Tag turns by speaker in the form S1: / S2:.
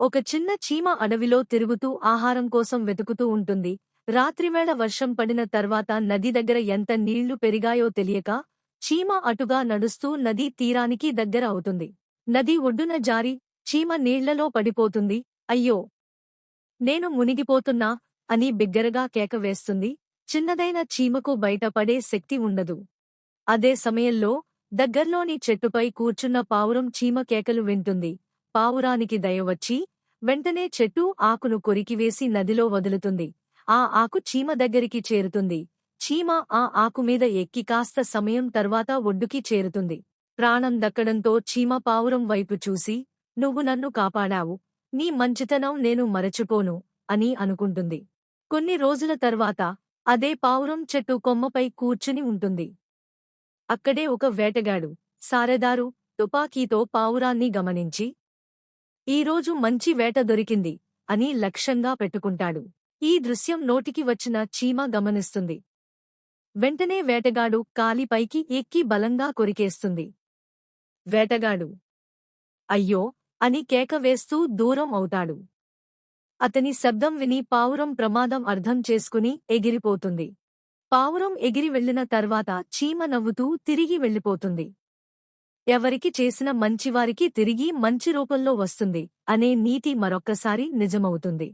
S1: ఒక చిన్న చీమ అడవిలో తిరుగుతూ ఆహారం కోసం వెతుకుతూ ఉంటుంది. రాత్రివేళ వర్షం పడిన తర్వాత నది దగ్గర ఎంత నీళ్ళు పెరిగాయో తెలియక చీమ అటుగా నడుస్తూ నదీ తీరానికి దగ్గర అవుతుంది. నది ఒడ్డున జారి చీమ నీళ్ళలో పడిపోతుంది. అయ్యో! నేను మునిగిపోతున్నా అని బిగ్గరగా కేక వేస్తుంది. చిన్నదైన చీమకు బయటపడే శక్తి ఉండదు. అదే సమయంలో దగ్గర్లోని చెట్టుపై కూర్చున్న పావురం చీమ కేకలు వింటుంది. పావురానికి దయవచ్చి వెంటనే చెట్టు ఆకును కొరికివేసి నదిలో వదులుతుంది. ఆ ఆకు చీమ దగ్గరికి చేరుతుంది. చీమ ఆ ఆకు మీద ఎక్కి కాస్త సమయం తర్వాత ఒడ్డుకి చేరుతుంది. ప్రాణం దక్కడంతో చీమ పావురం వైపు చూసి నువ్వు నన్ను కాపాడావు. నీ మంచితనం నేను మరచిపోను అని అనుకుంటుంది. కొన్ని రోజుల తర్వాత అదే పావురం చెట్టు కొమ్మపై కూర్చుని ఉంటుంది. అక్కడే ఒక వేటగాడు సారెదారు తుపాకీతో పావురాన్ని గమనించి ఈరోజు మంచి వేట దొరికింది అని లక్ష్యంగా పెట్టుకుంటాడు. ఈ దృశ్యం నోటికి వచ్చిన చీమ గమనిస్తుంది. వెంటనే వేటగాడు కాలిపైకి ఎక్కి బలంగా కొరికేస్తుంది. వేటగాడు అయ్యో అని కేక వేస్తూ దూరం అవుతాడు. అతని శబ్దం విని పావురం ప్రమాదం అర్థం చేసుకుని ఎగిరిపోతుంది. పావురం ఎగిరి వెళ్ళిన తర్వాత చీమ నవ్వుతూ తిరిగి వెళ్ళిపోతుంది. ఎవరికి చేసిన మంచివారికి తిరిగి మంచి రూపంలో వస్తుంది అనే నీతి మరొక్కసారి నిజమవుతుంది.